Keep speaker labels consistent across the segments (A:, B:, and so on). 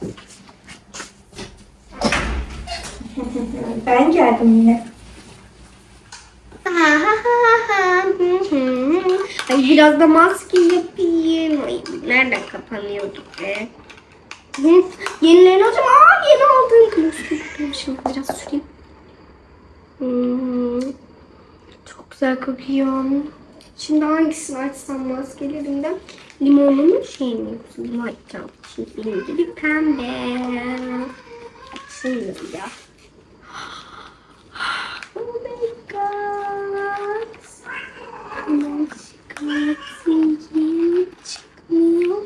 A: Ben geldim yine.
B: Ay biraz da maske yapayım. Ay, nereden kapanıyordu be? Hı, Yenilerini alacağım. Aa yeni aldığım kırmızı. Şimdi biraz süreyim. Hmm, çok güzel kokuyor. Şimdi hangisini açsam maskelerimden? Limonlu mu şey mi? yoksa Limon. Şimdi benim gibi pembe. Şimdi ya. Oh my god. Çıkartayım. Çıkmıyor.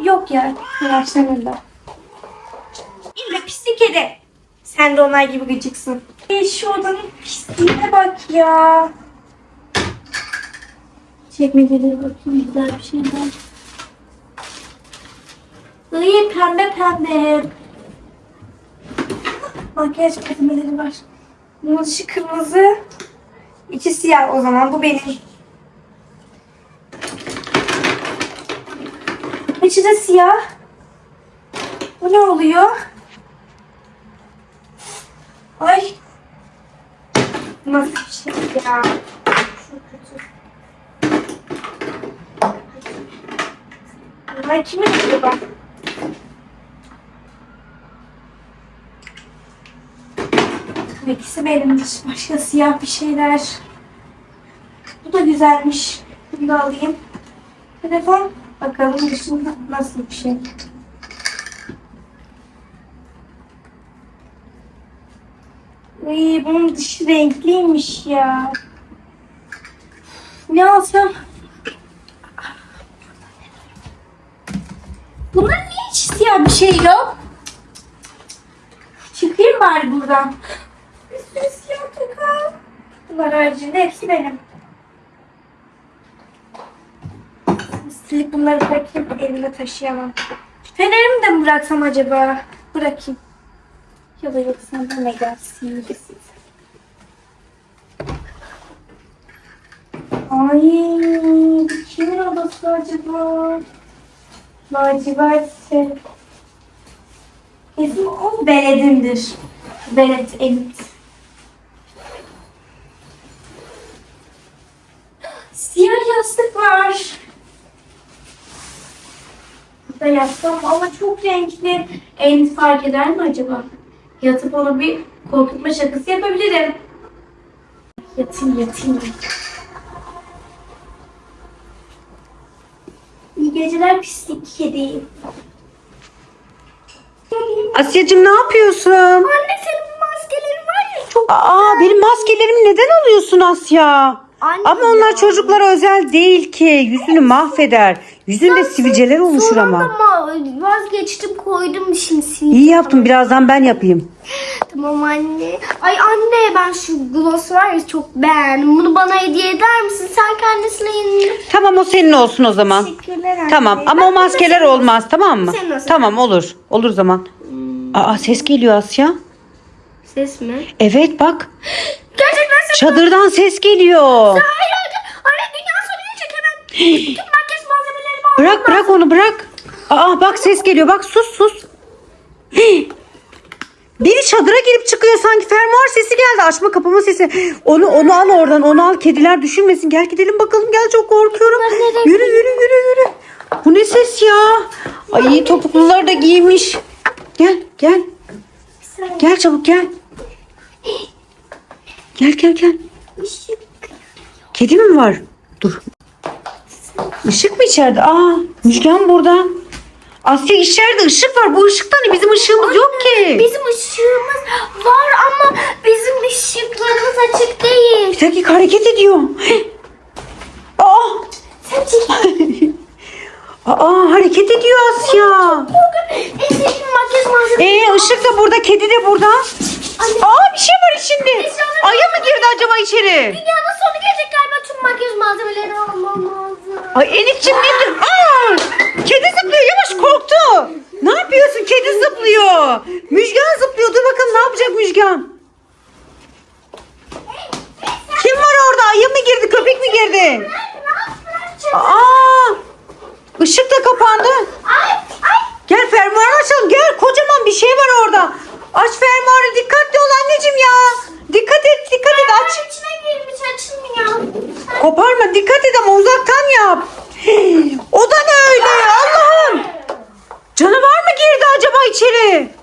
A: Yok ya. Yaşlanırlar. Kedi. Sen de onlar gibi gıcıksın. E şu odanın pisliğine bak ya. Çekmecelere bakayım güzel bir şey var. Iy pembe pembe. Makyaj malzemeleri var. Bunun dışı kırmızı. İçi siyah o zaman. Bu benim. İçi de siyah. Bu ne oluyor? Ay. Nasıl bir şey ya? Çok kötü. Bunlar kimin acaba? İkisi benimdir. Başka siyah bir şeyler. Bu da güzelmiş. Bunu da alayım. Telefon. Bakalım dışında nasıl bir şey. Ay, bunun dışı renkliymiş ya. Ne alsam? Bunların niye hiç siyah bir şey yok? Çıkayım bari buradan. Bir sürü siyah takım. Bunlar haricinde hepsi benim. Silip bunları bırakayım elimde taşıyamam. Fenerimi de mi bıraksam acaba? Bırakayım. Ya da yoksa bu ne gelsin siz. Ay, kimin odası acaba? Lacivert ise. Kesin o beledindir. Belet elit. Siyah yastık var. Burada yatsam ama çok renkli. En fark eder mi acaba? Yatıp ona bir korkutma şakası yapabilirim. Yatayım yatayım. İyi geceler pislik kedi.
C: Asya'cığım ne yapıyorsun?
B: Anne senin maskelerin var ya çok
C: Aa benim maskelerimi neden alıyorsun Asya?
B: Anne
C: Ama onlar
B: ya.
C: çocuklara özel değil ki. Yüzünü mahveder. Yüzünde sivilceler oluşur ama.
B: Vazgeçtim koydum şimdi sildim.
C: İyi yaptın birazdan ben yapayım.
B: Tamam anne. Ay anne ben şu gloss var ya çok beğendim. Bunu bana hediye eder misin? Sen kendisine yeni...
C: Tamam o senin olsun o zaman.
B: Teşekkürler anne.
C: Tamam ama
B: Bak,
C: o maskeler
B: senin
C: olmaz tamam mı?
B: Senin olsun.
C: Tamam olur. Olur zaman. Aa ses geliyor Asya.
B: Ses mi?
C: Evet bak.
B: Gerçekten ses.
C: Çadırdan ses geliyor.
B: Hayır hayır. Anne dünya sonu gelecek hemen. Bütün makyaj malzemelerimi almam
C: Bırak bırak onu bırak. Aa bak ses geliyor bak sus sus. Hii. Biri çadıra girip çıkıyor sanki fermuar sesi geldi açma kapama sesi. Onu onu al oradan onu al kediler düşünmesin. Gel gidelim bakalım gel çok korkuyorum. Yürü yürü yürü yürü. Bu ne ses ya? Ay topuklular da giymiş. Gel gel. Gel çabuk gel. Gel gel gel. Kedi mi var? Dur. Işık mı içeride? Aa, Müjgan burada. Asya içeride ışık var. Bu ışıkta ne? Bizim ışığımız yok ki.
B: Bizim ışığımız var ama bizim ışıklarımız açık değil.
C: Bir dakika hareket ediyor. Aa,
B: Sen çekil.
C: aa hareket ediyor Asya.
B: En sevdiğim makyaj malzemesi.
C: Ee ışık da burada, kedi de burada. Aa bir şey var içinde. Ayı mı girdi acaba içeri?
B: Dünyanın sonu gelecek galiba tüm makyaj malzemelerini almam lazım.
C: Ay Elif'ciğim ne? Aa, kedi zıplıyor. Yavaş korktu. Ne yapıyorsun? Kedi zıplıyor. Müjgan zıplıyor. Dur bakalım ne yapacak Müjgan? Kim var orada? Ayı mı girdi? Köpek mi girdi? Aa! Işık da kapandı. Gel fermuarı açalım. Gel kocaman bir şey var orada. Aç fermuarı dikkatli ol anneciğim ya. Dikkat et dikkat et aç.
B: Girmiş açılmıyor.
C: Koparma dikkat et ama uzaktan yap. Hey, O da ne öyle Allah'ım. Canavar mı girdi acaba içeri?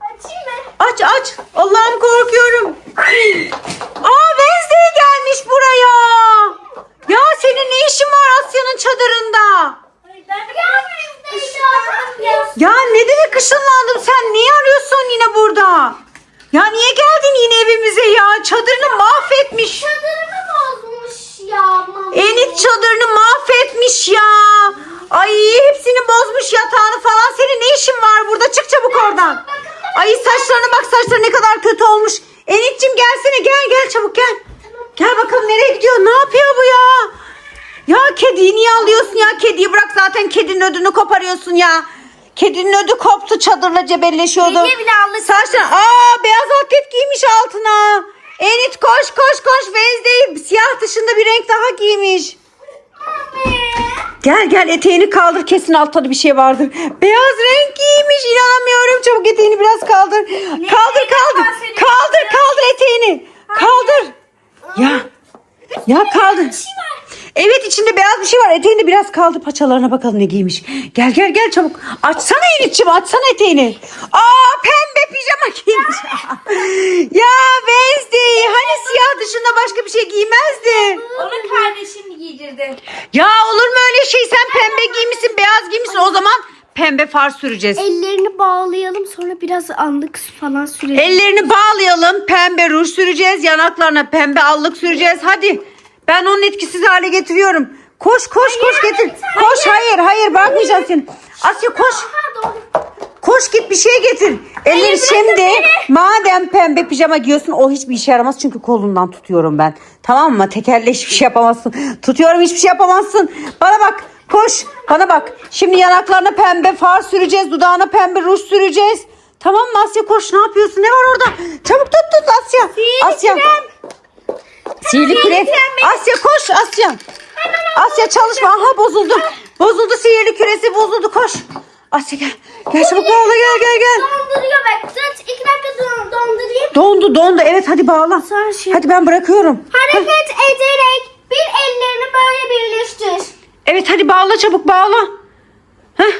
B: Açayım mı?
C: Aç aç. Allah'ım korkuyorum. Aa Wednesday gelmiş buraya. Ya senin ne işin var Asya'nın çadırında? Ya ne demek ışınlandım sen? Niye arıyorsun yine burada? Ya niye geldin yine evimize ya? Çadırını mahvetmiş.
B: Çadırımı bozmuş ya mama.
C: Enit çadırını mahvetmiş ya. Ay hepsini bozmuş yatağını falan. Senin ne işin var burada? Çık çabuk oradan. Ay saçlarına bak saçları ne kadar kötü olmuş. Enit'cim gelsene gel gel çabuk gel. Gel gidiyor? Ne yapıyor bu ya? Ya kediyi niye alıyorsun ya? Kediyi bırak zaten kedinin ödünü koparıyorsun ya. Kedinin ödü koptu çadırla cebelleşiyordu.
B: Kediye bile aldık.
C: Saçlar aa beyaz atlet giymiş altına. Enit koş koş koş Wednesday siyah dışında bir renk daha giymiş. Gel gel eteğini kaldır kesin altta bir şey vardır. Beyaz renk giymiş inanamıyorum. Çabuk eteğini biraz kaldır. kaldır kaldır. Kaldır kaldır eteğini. Kaldır. Ya. Ya kaldır. Evet içinde beyaz bir şey var. Eteğini biraz kaldır paçalarına bakalım ne giymiş. Gel gel gel çabuk. Açsana Enit'ciğim açsana eteğini. Aa pembe pijama giymiş. ya Wednesday hani siyah dışında başka bir şey giymezdi.
A: Onu kardeşim giydirdi.
C: Ya olur mu öyle şey? Sen pembe giymişsin, beyaz giymişsin. O zaman pembe far süreceğiz.
B: Ellerini bağlayalım sonra biraz anlık falan sürelim.
C: Ellerini bağlayalım, pembe ruj süreceğiz. Yanaklarına pembe allık süreceğiz. Hadi. Ben onun etkisiz hale getiriyorum. Koş koş koş getir. Koş hayır hayır bırakmayacağım seni. Asya koş. Koş git bir şey getir. Elleri şimdi madem pembe pijama giyiyorsun o hiçbir işe yaramaz çünkü kolundan tutuyorum ben. Tamam mı? Tekerle hiçbir şey yapamazsın. Tutuyorum hiçbir şey yapamazsın. Bana bak koş bana bak. Şimdi yanaklarına pembe far süreceğiz. Dudağına pembe ruj süreceğiz. Tamam mı Asya koş ne yapıyorsun? Ne var orada? Çabuk tut tut Asya. Asya. Sihirli krem. Asya koş Asya. Asya çalışma. Aha bozuldu. Bozuldu sihirli küresi bozuldu koş. Asya gel. Gel çabuk bağla gel gel gel.
B: Donduruyor bak. Dur iki dakika don- dondurayım.
C: Dondu dondu evet hadi bağla. Hadi ben bırakıyorum.
B: Hareket ederek bir ellerini böyle birleştir.
C: Evet hadi bağla çabuk bağla. Heh.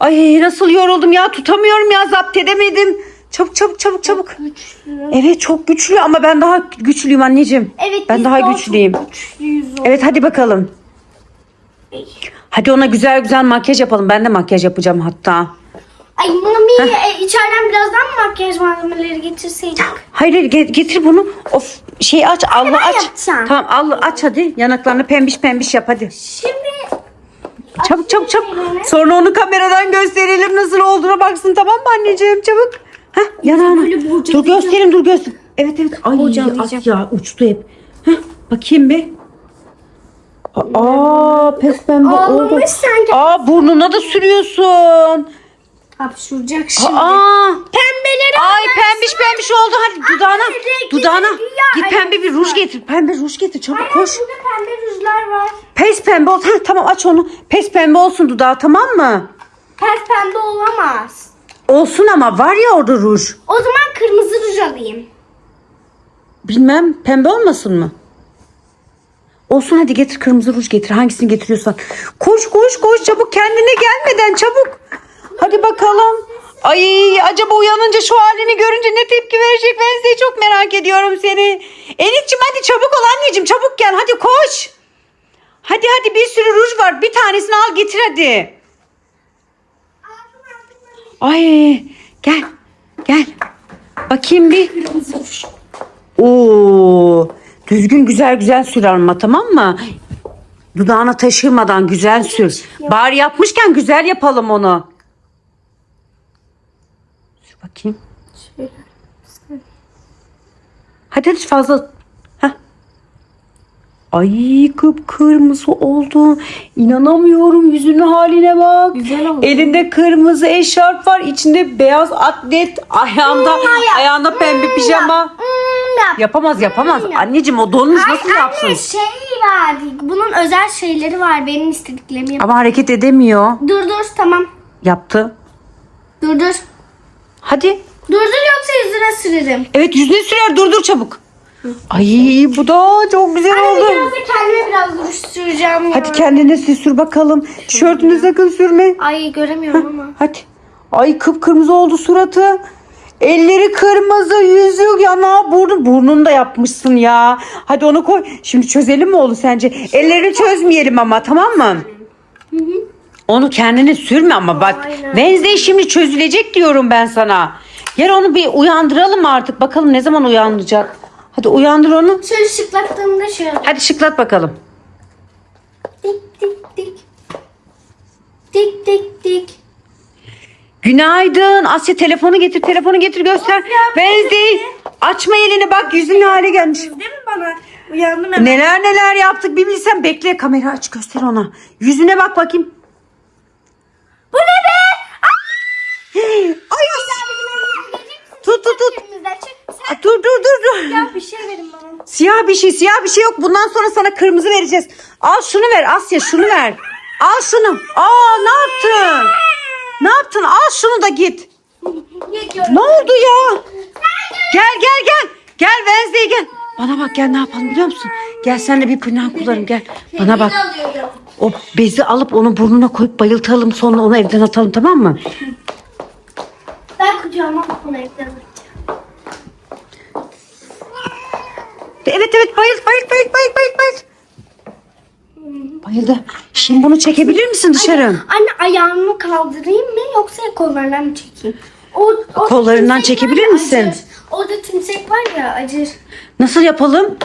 C: Ay nasıl yoruldum ya tutamıyorum ya zapt edemedim. Çabuk çabuk çabuk çabuk. Evet çok güçlü ama ben daha güçlüyüm anneciğim.
B: Evet
C: Ben daha
B: çok
C: güçlüyüm. Evet hadi bakalım. Hadi ona güzel güzel makyaj yapalım. Ben de makyaj yapacağım hatta.
B: Ay mami e, içeriden birazdan mı makyaj malzemeleri getirseydik?
C: Hayır hayır ge- getir bunu. Of şey aç Allah aç.
B: yapacağım.
C: Tamam Allah aç hadi. Yanaklarını pembiş pembiş yap hadi.
B: Şimdi
C: Çabuk çabuk çabuk. Sonra onu kameradan gösterelim nasıl olduğuna baksın tamam mı anneciğim çabuk. Heh yanağını.
B: böyle
C: Dur
B: bocalayacağım.
C: göstereyim dur göster. Evet evet. Ay
B: Bocalayacağım.
C: Asya uçtu hep. Heh, bakayım bir. Aa pes pembe oldu.
B: Sanki.
C: Aa burnuna da sürüyorsun.
B: hapşuracak şimdi.
C: Aa.
B: Pembeleri
C: Ay pembiş pembiş oldu hadi dudağına.
B: rengi
C: Dudağına.
B: rengi ya.
C: Git pembe bir ruj getir. Pembe ruj getir çabuk koş.
B: Burada pembe rujlar var.
C: Pes pembe olsun. Heh, tamam aç onu. Pes pembe olsun dudağı tamam mı?
B: Pes pembe olamaz.
C: Olsun ama var ya orada ruj.
B: O zaman kırmızı ruj alayım.
C: Bilmem pembe olmasın mı? Olsun hadi getir kırmızı ruj getir. Hangisini getiriyorsan. Koş koş koş çabuk kendine gelmeden çabuk. Hadi bakalım. Ay acaba uyanınca şu halini görünce ne tepki verecek ben size çok merak ediyorum seni. Enit'cim hadi çabuk ol anneciğim çabuk gel hadi koş. Hadi hadi bir sürü ruj var bir tanesini al getir hadi. Ay gel gel. Bakayım bir. Oo, düzgün güzel güzel sür ama tamam mı? Dudağına taşırmadan güzel sür. Bari yapmışken güzel yapalım onu. Sür bakayım. Hadi hadi fazla. Ay kıpkırmızı oldu. İnanamıyorum yüzünün haline bak.
B: Güzel oldu.
C: Elinde kırmızı eşarp var. içinde beyaz atlet. Ayağında ayağında pembe pijama.
B: Hmm, yap.
C: Yapamaz yapamaz. Anneciğim o donmuş nasıl
B: Ay
C: yapsın?
B: anne şey var. Bunun özel şeyleri var. Benim istediklerimi yap.
C: Ama hareket edemiyor.
B: Dur dur tamam.
C: Yaptı.
B: Dur dur.
C: Hadi.
B: Dur dur yoksa yüzüne sürerim.
C: Evet yüzüne sürer durdur çabuk. Ay bu da çok güzel oldu.
B: biraz da kendime biraz süreceğim ya.
C: Hadi kendine sil sür bakalım. Tişörtünü sakın sürme.
B: Ay göremiyorum ama.
C: Hadi. Ay kıpkırmızı oldu suratı. Elleri kırmızı, yüzü yana, burnu. Burnunu da yapmışsın ya. Hadi onu koy. Şimdi çözelim mi oğlum sence? Ellerini çözmeyelim ama tamam mı? Onu kendine sürme ama bak.
B: Aynen.
C: Wednesday şimdi çözülecek diyorum ben sana. Yarın onu bir uyandıralım artık. Bakalım ne zaman uyanacak. Hadi uyandır onu.
B: Şöyle şıklattığımda şöyle.
C: Hadi şıklat bakalım.
B: Dik dik dik. Dik dik dik.
C: Günaydın. Asya telefonu getir, telefonu getir göster. Wednesday açma elini bak yüzün hale gelmiş.
A: Değil mi bana? Uyandım hemen.
C: Neler neler yaptık bir bilsen bekle kamera aç göster ona. Yüzüne bak bakayım. Bu ne be? Ay! Tut tut tut.
B: Elimizden çek.
C: Aa, Dur dur dur dur.
A: Ya bir şey verin bana.
C: Siyah bir şey siyah bir şey yok. Bundan sonra sana kırmızı vereceğiz. Al şunu ver Asya şunu ver. Al şunu. Aa ne yaptın? Ne yaptın? Al şunu da git. Ne oldu ya? Gel gel gel. Gel Wednesday gel. Bana bak gel ne yapalım biliyor musun? Gel senle bir plan kullanalım gel. Bana bak. O bezi alıp onu burnuna koyup bayıltalım sonra onu evden atalım tamam mı?
B: Ben kucağıma bunu evden.
C: Evet evet bayılt bayılt bayılt bayılt bayılt bayılt. Bayıldı. Şimdi bunu çekebilir misin dışarı?
B: Anne ayağımı kaldırayım mı yoksa kollarından mı çekeyim? O, o
C: Kollarından çekebilir misin?
B: Acır. Orada tümsek var ya acır.
C: Nasıl yapalım?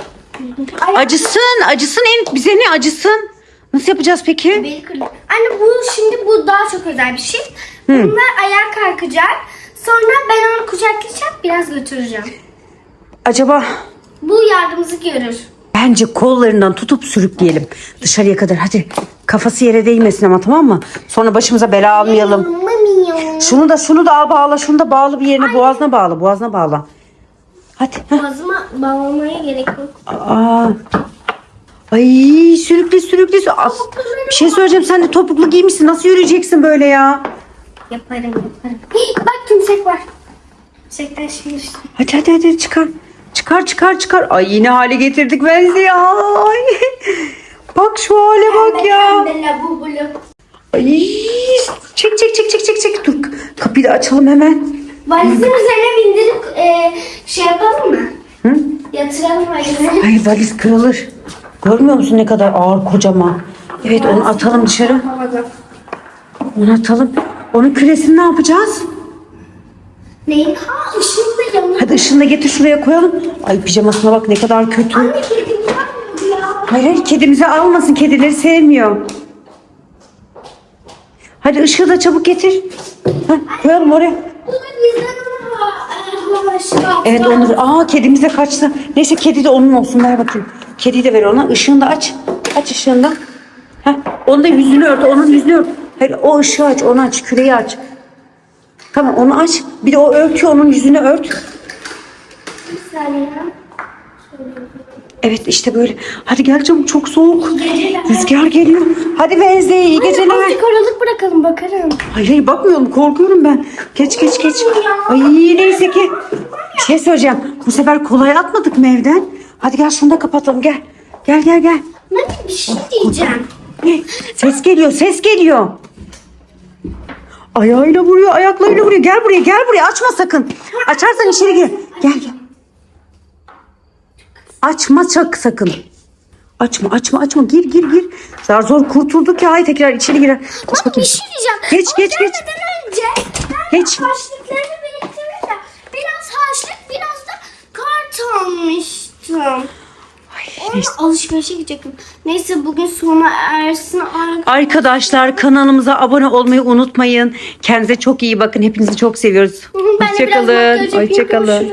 B: Ay,
C: Acısın acısın en bize ne acısın? Nasıl yapacağız peki?
B: Anne bu şimdi bu daha çok özel bir şey. Bunlar ayağa kalkacak. Sonra ben onu kucaklayacağım biraz götüreceğim.
C: Acaba
B: Bu yardımımızı görür.
C: bence kollarından tutup sürükleyelim dışarıya kadar hadi. Kafası yere değmesin ama tamam mı? Sonra başımıza bela almayalım.
B: Mamiyo.
C: Şunu da şunu da al bağla şunu da bağlı bir yerine boğazına bağla boğazına bağla. Hadi. heh.
B: Boğazıma bağlamaya gerek yok.
C: Aa. Ay sürükle sürükle. sür- As- Bir şey söyleyeceğim sen de topuklu giymişsin. Nasıl yürüyeceksin böyle ya?
B: Yaparım yaparım. Hii, bak tümsek var. Tümsekten şimdi işte.
C: Hadi hadi hadi çıkar. Çıkar çıkar çıkar. Ay yine hale getirdik Wednesday. Ay. Bak şu hale bak ya. Ay. Çek çek çek çek çek çek. Dur kapıyı da açalım hemen.
B: Valizin üzerine bindirip e, şey yapalım mı?
C: Hı?
B: Yatıralım valizine.
C: Ay valiz kırılır. Görmüyor musun ne kadar ağır kocaman? Evet onu atalım dışarı. Onu atalım. Onun küresini ne yapacağız?
B: Neyin? Ha ışığı da yanıyor.
C: Hadi ışığını da getir şuraya koyalım. Ay pijamasına bak ne kadar kötü.
B: Anne kedim var ya.
C: Hayır hayır kedimizi almasın. Kedileri sevmiyor. Hadi ışığı da çabuk getir. Heh, koyalım oraya.
B: Bizden e.
C: Evet Onur. Aa kedimiz de kaçtı. Neyse kedi de onun olsun. Ver bakayım. Kediyi de ver ona. Işığını da aç. Aç ışığını da. Heh, onun da yüzünü ört. Onun yüzünü ört. Hayır o ışığı aç. Onu aç. Küreyi aç. Tamam onu aç. Bir de o örtüyor. Onun yüzünü ört.
B: Bir saniye.
C: Evet işte böyle. Hadi gel çabuk. Çok soğuk. Rüzgar geliyor. Hadi Wednesday iyi geceler.
B: Azıcık aralık bırakalım bakarım.
C: Hayır hayır bakmıyorum korkuyorum ben. Geç geç geç. Ay neyse ki. Bir şey söyleyeceğim. Bu sefer kolay atmadık mı evden? Hadi gel şunu da kapatalım gel. Gel gel gel.
B: Ne bir şey diyeceğim.
C: Ses geliyor ses geliyor. Ayağıyla vuruyor ayaklarıyla vuruyor. Gel buraya gel buraya açma sakın. Açarsan içeri gir. Gel gel. Açma çak sakın. Açma açma açma gir gir gir. Zar zor kurtulduk ya. Ay tekrar içeri girer. Aç
B: Ama bir
C: bakayım.
B: şey diyeceğim.
C: Geç,
B: O
C: geç, geç.
B: gelmeden önce ben
C: Geç.
B: harçlıklarımı biriktirdim de biraz harçlık biraz da kart almıştım.
C: Neyse.
B: alışverişe gidecektim. Neyse bugün sona ersin. Ar-
C: Arkadaşlar kanalımıza abone olmayı unutmayın. Kendinize çok iyi bakın. Hepinizi çok seviyoruz. Hoşçakalın. Hoşçakalın.